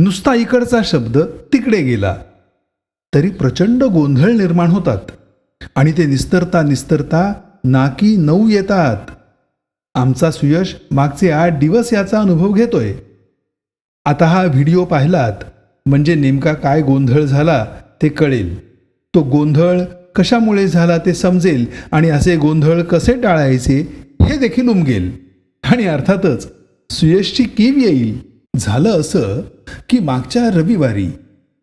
नुसता इकडचा शब्द तिकडे गेला. तरी प्रचंड गोंधळ निर्माण होतात. आणि ते निस्तरता निस्तरता नाकी नऊ येतात. आमचा सुयश मागचे आठ दिवस याचा अनुभव घेतोय. आता हा व्हिडिओ पाहिलात म्हणजे नेमका काय गोंधळ झाला ते कळेल. तो गोंधळ कशामुळे झाला ते समजेल आणि असे गोंधळ कसे टाळायचे हे देखील उमगेल. आणि अर्थातच सुयशची कीव येईल. झालं असं की मागच्या रविवारी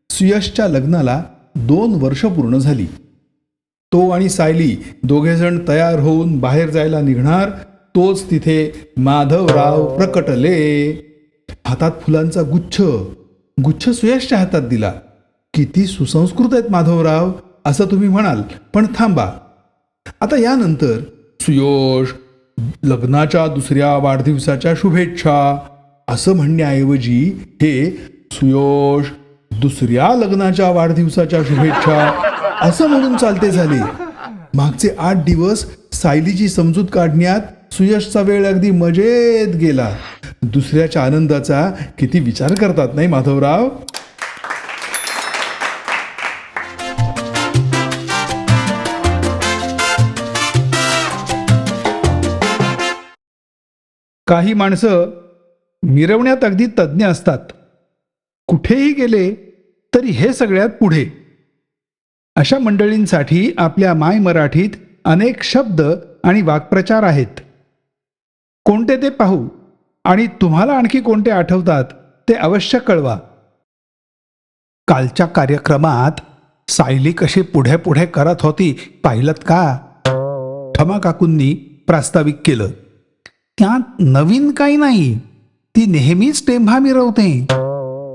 सुयशच्या लग्नाला दोन वर्ष पूर्ण झाली. तो आणि सायली दोघेजण तयार होऊन बाहेर जायला निघणार तोच तिथे माधवराव प्रकटले. हातात फुलांचा गुच्छ गुच्छ सुयशच्या हातात दिला. किती सुसंस्कृत आहेत माधवराव असं तुम्ही म्हणाल पण थांबा. आता यानंतर सुयोष लग्नाच्या दुसऱ्या वाढदिवसाच्या शुभेच्छा असं म्हणण्याऐवजी हे सुयोश दुसऱ्या लग्नाच्या वाढदिवसाच्या शुभेच्छा असं म्हणून चालते झाले. मागचे आठ दिवस सायलीची समजूत काढण्यात सुयशचा वेळ अगदी मजेत गेला. दुसऱ्याच्या आनंदाचा किती विचार करतात नाही माधवराव? काही माणसं मिरवण्यात अगदी तज्ज्ञ असतात. कुठेही गेले तरी हे सगळ्यात पुढे. अशा मंडळींसाठी आपल्या माय मराठीत अनेक शब्द आणि वाक्प्रचार आहेत. कोणते ते पाहू आणि तुम्हाला आणखी कोणते आठवतात ते अवश्य कळवा. कालच्या कार्यक्रमात सायली कशी पुढे पुढे करत होती पाहिलं का? ठमा काकूंनी प्रास्ताविक केलं. त्यात नवीन काही नाही. ती नेहमीच टेंभा मिरवते.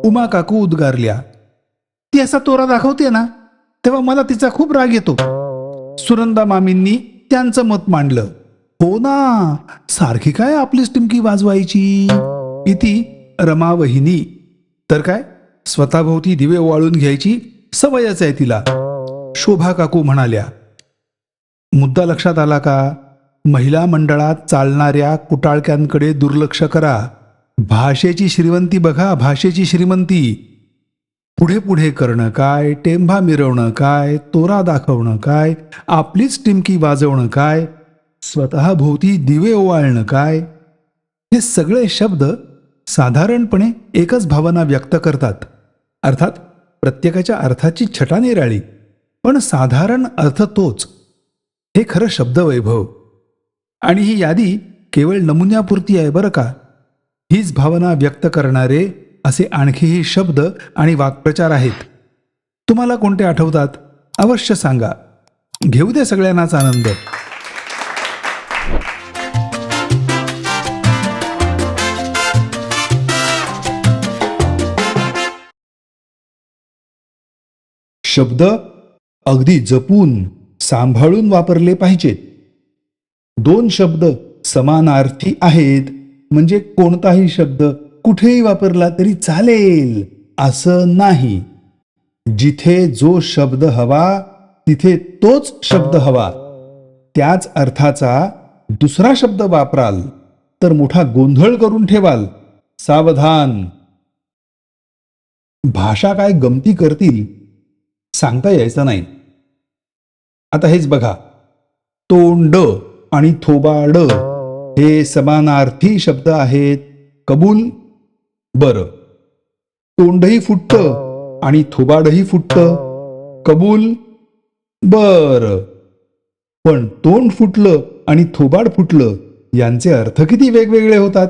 उमा काकू उद्गारल्या ती असा तोरा दाखवते ना तेव्हा मला तिचा खूप राग येतो. सुनंदा मामींनी त्यांचं मत मांडलं हो ना सारखी काय आपलीच टिमकी वाजवायची? इति रमा वहिनी तर काय स्वतःभोवती दिवे वाळून घ्यायची सवयच आहे तिला. शोभा काकू म्हणाल्या मुद्दा लक्षात आला का? महिला मंडळात चालणाऱ्या कुटाळक्यांकडे दुर्लक्ष करा. भाषेची श्रीमंती बघा भाषेची श्रीमंती. पुढे पुढे करणं काय टेंभा मिरवणं काय तोरा दाखवणं काय आपलीच टिमकी वाजवणं काय स्वतःभोवती दिवे ओवाळणं काय हे सगळे शब्द साधारणपणे एकच भावना व्यक्त करतात. अर्थात प्रत्येकाच्या अर्थाची छटा निराळी पण साधारण अर्थ तोच. हे खरं शब्दवैभव. आणि ही यादी केवळ नमुन्यापुरती आहे बरं का? हीच भावना व्यक्त करणारे असे आणखीही शब्द आणि वाक्प्रचार आहेत. तुम्हाला कोणते आठवतात? अवश्य सांगा. घेऊ दे सगळ्यांनाच आनंद. शब्द अगदी जपून सांभाळून वापरले पाहिजेत. दोन शब्द समानार्थी आहेत. म्हणजे कोणताही शब्द कुठेही वापरला तरी चालेल असं नाही. जिथे जो शब्द हवा तिथे तोच शब्द हवा. त्याच अर्थाचा दुसरा शब्द वापराल तर मोठा गोंधळ करून ठेवाल. सावधान. भाषा काय गमती करतील सांगता यायचं नाही. आता हेच बघा. तोंड आणि थोबाड. हे समानार्थी शब्द आहेत. कबूल? बर. तोंडही फुटतं आणि थोबाडही फुटतं. कबूल? बर. पण तोंड फुटलं आणि थोबाड फुटलं यांचे अर्थ किती वेगवेगळे होतात?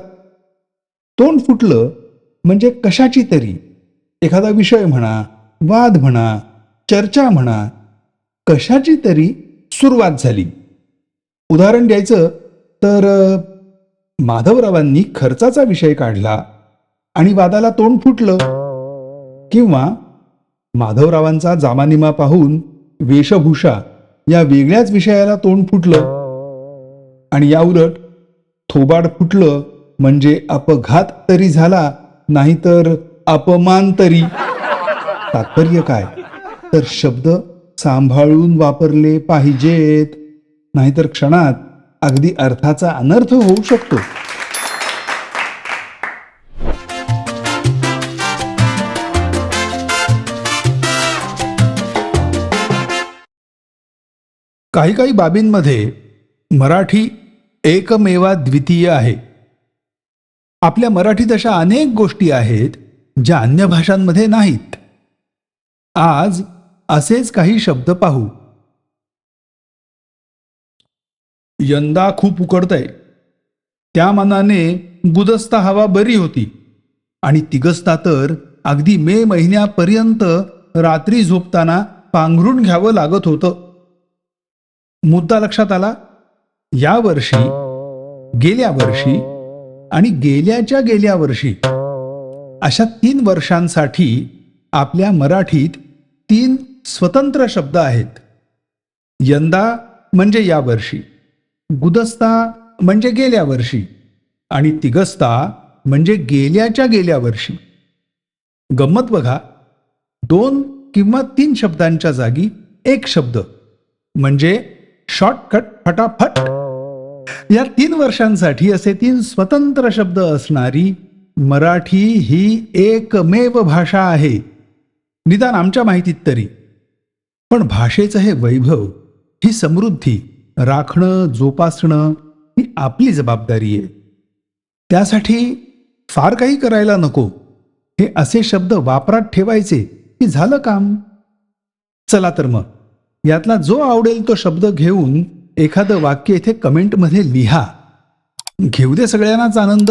तोंड फुटलं म्हणजे कशाची तरी? एखादा विषय म्हणा वाद म्हणा चर्चा म्हणा कशाची तरी सुरुवात झाली. उदाहरण द्यायचं तर माधवरावांनी खर्चाचा विषय काढला आणि वादाला तोंड फुटलं. किंवा माधवरावांचा जामानिमा पाहून वेशभूषा या वेगळ्याच विषयाला तोंड फुटलं. आणि या उलट थोबाड फुटलं म्हणजे अपघात तरी झाला नाहीतर अपमान तरी. तात्पर्य काय? तर शब्द सांभाळून वापरले पाहिजेत. नाहीतर क्षणात अगदी अर्थाचा अनर्थ होऊ शकतो. काही काही बाबींमध्ये मराठी एकमेवा द्वितीय आहे. आपल्या मराठीत अशा अनेक गोष्टी आहेत ज्या अन्य भाषांमध्ये नाहीत. आज असेच काही शब्द पाहू. यंदा खूप उकडतंय. त्या मानाने गुदस्ता हवा बरी होती. आणि तिगस्ता तर अगदी मे महिन्यापर्यंत रात्री झोपताना पांघरून घ्यावं लागत होतं. मुद्दा लक्षात आला? या वर्षी गेल्या वर्षी आणि गेल्याच्या गेल्या वर्षी अशा तीन वर्षांसाठी आपल्या मराठीत तीन स्वतंत्र शब्द आहेत. यंदा म्हणजे या वर्षी. गुदस्ता म्हणजे गेल्या वर्षी आणि तिगस्ता म्हणजे गेल्याच्या गेल्या वर्षी. गंमत बघा. दोन किंवा तीन शब्दांच्या जागी एक शब्द म्हणजे शॉर्टकट फटाफट. या तीन वर्षांसाठी असे तीन स्वतंत्र शब्द असणारी मराठी ही एकमेव भाषा आहे. निदान आमच्या माहितीत तरी. पण भाषेचं हे वैभव ही समृद्धी राखणं जोपासणं ही आपली जबाबदारी आहे. त्यासाठी फार काही करायला नको. हे असे शब्द वापरात ठेवायचे की झालं काम. चला तर मग. यातला जो आवडेल तो शब्द घेऊन एखादं वाक्य इथे कमेंटमध्ये लिहा. घेऊ दे सगळ्यांनाच आनंद.